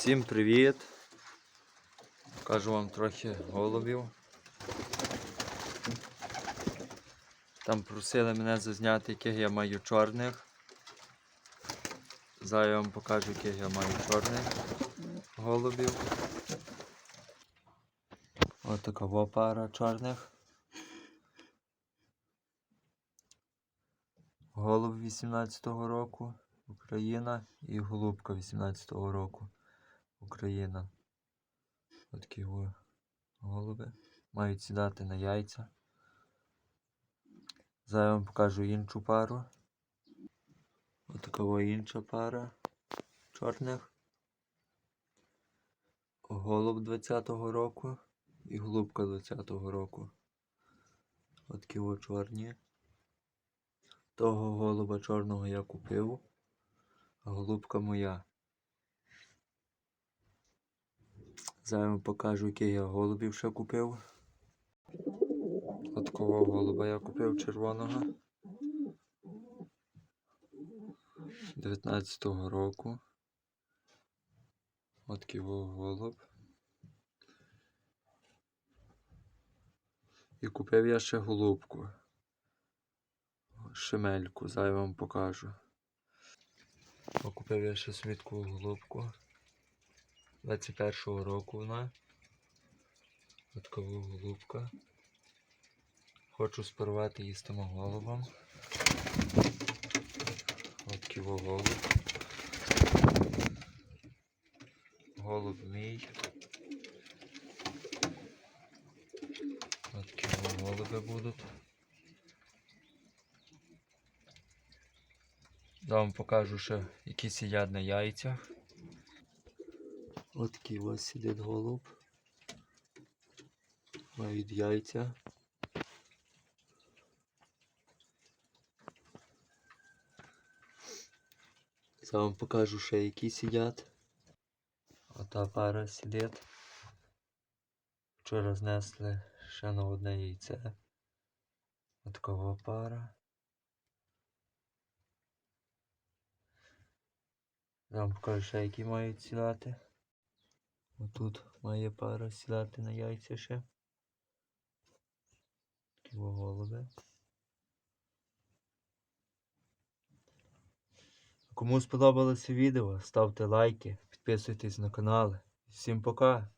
Всім привіт! Покажу вам трохи голубів. Там просили мене зазняти, яких я маю чорних. Зараз я вам покажу, яких я маю чорних голубів. Ось така пара чорних. Голуб 18-го року, Україна і голубка 18-го року. Україна. Отакі голуби. Мають сідати на яйця. Зараз я вам покажу іншу пару. Отака во інша пара чорних. Голуб 20-го року і голубка 20-го року. Отакі во чорні. Того голуба чорного я купив, а голубка моя. Зараз вам покажу, який я голубів ще купив. Такого голуба я купив червоного. 19-го року. От такий голуб. І купив я ще голубку. Шемельку, зараз вам покажу. О, Купив я ще свідку голубку. 21-го року вона. Таткова голубка. Хочу спарувати її з тим голубом. От ківо голуб. Голуб мій. От голуби будуть. Я вам покажу ще, які сидять на яйцях. От такий ось сидить голуб. Мають яйця. Я вам покажу ще, які сидять. Ота пара сидить. Вчора знесли ще на одне яйце. От пара. Я вам покажу ще, які мають сідати. Отут має пара сідати на яйця ще. Во голуби. Кому сподобалося відео, ставте лайки, підписуйтесь на канал. Всім пока!